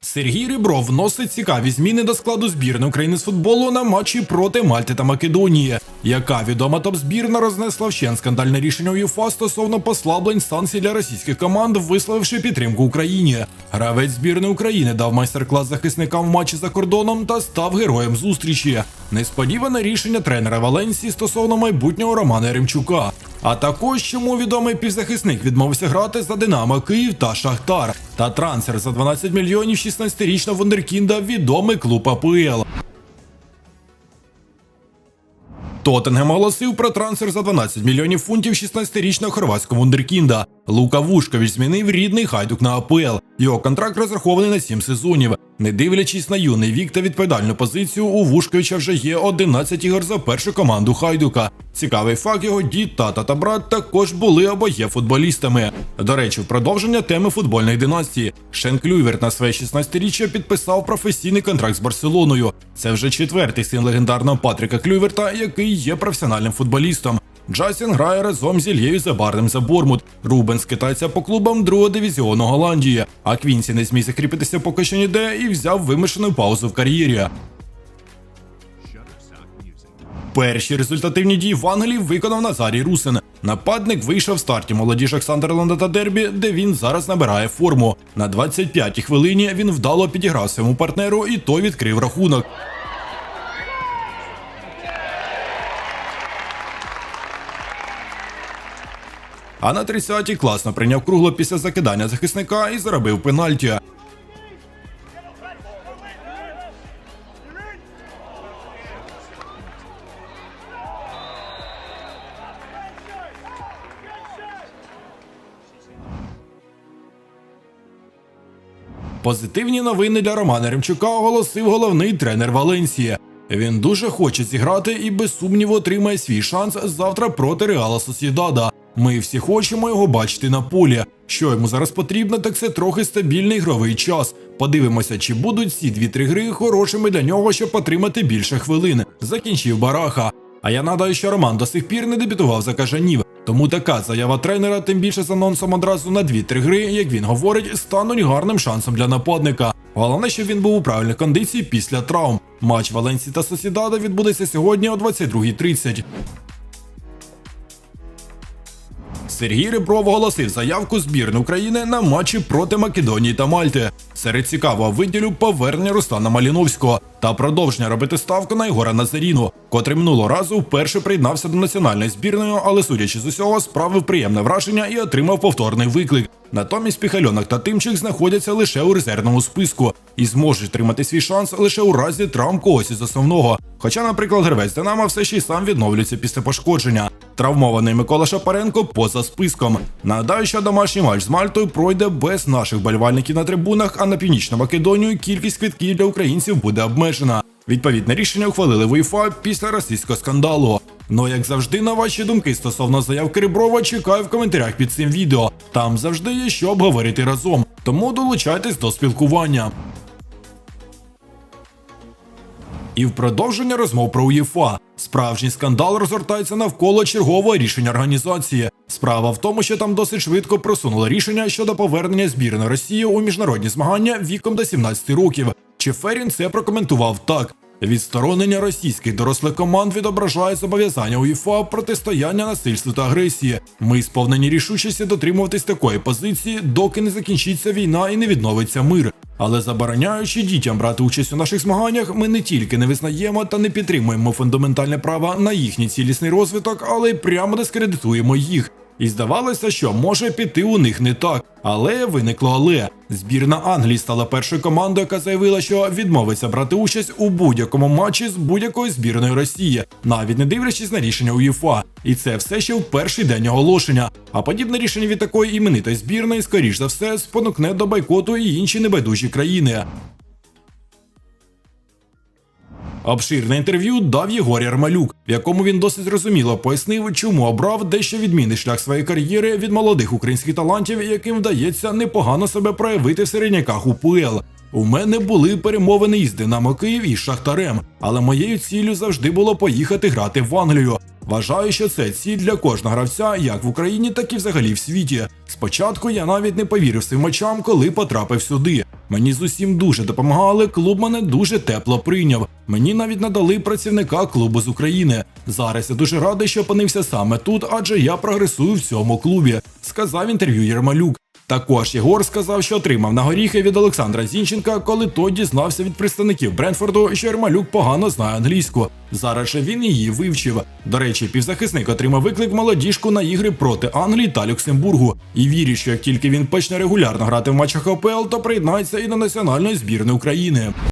Сергій Рибров вносить цікаві зміни до складу збірної України з футболу на матчі проти Мальти та Македонії. Яка відома топ-збірна рознесла вщен скандальне рішення УЄФА стосовно послаблень санкцій для російських команд, висловивши підтримку Україні. Гравець збірної України дав майстер-клас захисникам в матчі за кордоном та став героєм зустрічі. Несподіване рішення тренера Валенсії стосовно майбутнього Романа Ремчука. А також чому відомий півзахисник відмовився грати за Динамо Київ та Шахтар. Та трансфер за 12 мільйонів 16-річна Вундеркінда відомий клуб АПЛ. Тоттенгем оголосив про трансфер за 12 мільйонів фунтів 16-річного хорватського вундеркінда. Лука Вушкович змінив рідний хайдук на АПЛ. Його контракт розрахований на 7 сезонів. Не дивлячись на юний вік та відповідальну позицію, у Вушковича вже є 11 ігор за першу команду Хайдука. Цікавий факт його дід, тата та брат також були або є футболістами. До речі, в продовження теми футбольної династії Шен Клюйверт на своє 16-річчя підписав професійний контракт з Барселоною. Це вже четвертий син легендарного Патріка Клюйверта, який є професіональним футболістом. Джастін грає разом з Ільєю Забарним за Бормут. Рубен скитається по клубам другого дивізіону Голландії. А Квінсі не зміг закріпитися поки що ніде і взяв вимушену паузу в кар'єрі. Перші результативні дії в Англії виконав Назарій Русин. Нападник вийшов в старті молодіжок Сандерланда та Дербі, де він зараз набирає форму. На 25-й хвилині він вдало підіграв своєму партнеру, і той відкрив рахунок. А на 30-й класно прийняв кругло після закидання захисника і заробив пенальті. Позитивні новини для Романа Ремчука оголосив головний тренер Валенсії. Він дуже хоче зіграти і без сумніву отримає свій шанс завтра проти Реала Сосідада. Ми всі хочемо його бачити на полі. Що йому зараз потрібно, так це трохи стабільний ігровий час. Подивимося, чи будуть ці дві-три гри хорошими для нього, щоб отримати більше хвилин. Закінчив Бараха. А я нагадаю, що Роман до сих пір не дебютував за кажанів. Тому така заява тренера, тим більше з анонсом одразу на 2-3 гри, як він говорить, стануть гарним шансом для нападника. Головне, щоб він був у правильних кондиції після травм. Матч Валенсії та Сосідада відбудеться сьогодні о 22.30. Сергій Ребров оголосив заявку збірної України на матчі проти Македонії та Мальти. Серед цікавого виділю повернення Руслана Маліновського та продовження робити ставку на Ігора Назаріну, котрий минулого разу вперше приєднався до національної збірної, але судячи з усього, справив приємне враження і отримав повторний виклик. Натомість Піхальонок та Тимчик знаходяться лише у резервному списку і зможуть тримати свій шанс лише у разі травм когось із основного. Хоча, наприклад, гравець Динамо все ще й сам відновлюється після пошкодження. Травмований Микола Шапаренко поза списком. Нагадаю, що домашній матч з Мальтою пройде без наших болівальників на трибунах, а на північну Македонію кількість квитків для українців буде обмежена. Відповідне рішення ухвалили в УЄФА після російського скандалу. Ну як завжди, на ваші думки стосовно заявки Риброва чекаю в коментарях під цим відео. Там завжди є що обговорити разом. Тому долучайтесь до спілкування. І в продовження розмов про УЄФА. Справжній скандал розгортається навколо чергового рішення організації. Справа в тому, що там досить швидко просунуло рішення щодо повернення збірної Росії у міжнародні змагання віком до 17 років. Чеферін це прокоментував так. Відсторонення російських дорослих команд відображає зобов'язання УЄФА протистояння насильству та агресії. Ми сповнені рішучості дотримуватись такої позиції, доки не закінчиться війна і не відновиться мир. Але забороняючи дітям брати участь у наших змаганнях, ми не тільки не визнаємо та не підтримуємо фундаментальне право на їхній цілісний розвиток, але й прямо дискредитуємо їх. І здавалося, що може піти у них не так. Але виникло але. Збірна Англії стала першою командою, яка заявила, що відмовиться брати участь у будь-якому матчі з будь-якої збірної Росії, навіть не дивлячись на рішення УЄФА. І це все ще в перший день оголошення. А подібне рішення від такої іменитої збірної, скоріш за все, спонукне до бойкоту і інші небайдужі країни. Обширне інтерв'ю дав Єгор Ярмалюк, в якому він досить зрозуміло пояснив, чому обрав дещо відмінний шлях своєї кар'єри від молодих українських талантів, яким вдається непогано себе проявити в середняках УПЛ. У мене були перемовини із Динамо Київ і Шахтарем, але моєю ціллю завжди було поїхати грати в Англію. Вважаю, що це ціль для кожного гравця, як в Україні, так і взагалі в світі. Спочатку я навіть не повірив своїм очам, коли потрапив сюди. Мені з усім дуже допомагали. Клуб мене дуже тепло прийняв. Мені навіть надали працівника клубу з України. Зараз я дуже радий, що опинився саме тут, адже я прогресую в цьому клубі, сказав інтерв'ю Єрмалюк. Також Єгор сказав, що отримав на горіхи від Олександра Зінченка, коли той дізнався від представників Бренфорду, що Ермалюк погано знає англійську. Зараз же він її вивчив. До речі, півзахисник отримав виклик молодіжку на ігри проти Англії та Люксембургу і вірить, що як тільки він почне регулярно грати в матчах АПЛ, то приєднається і до національної збірної України.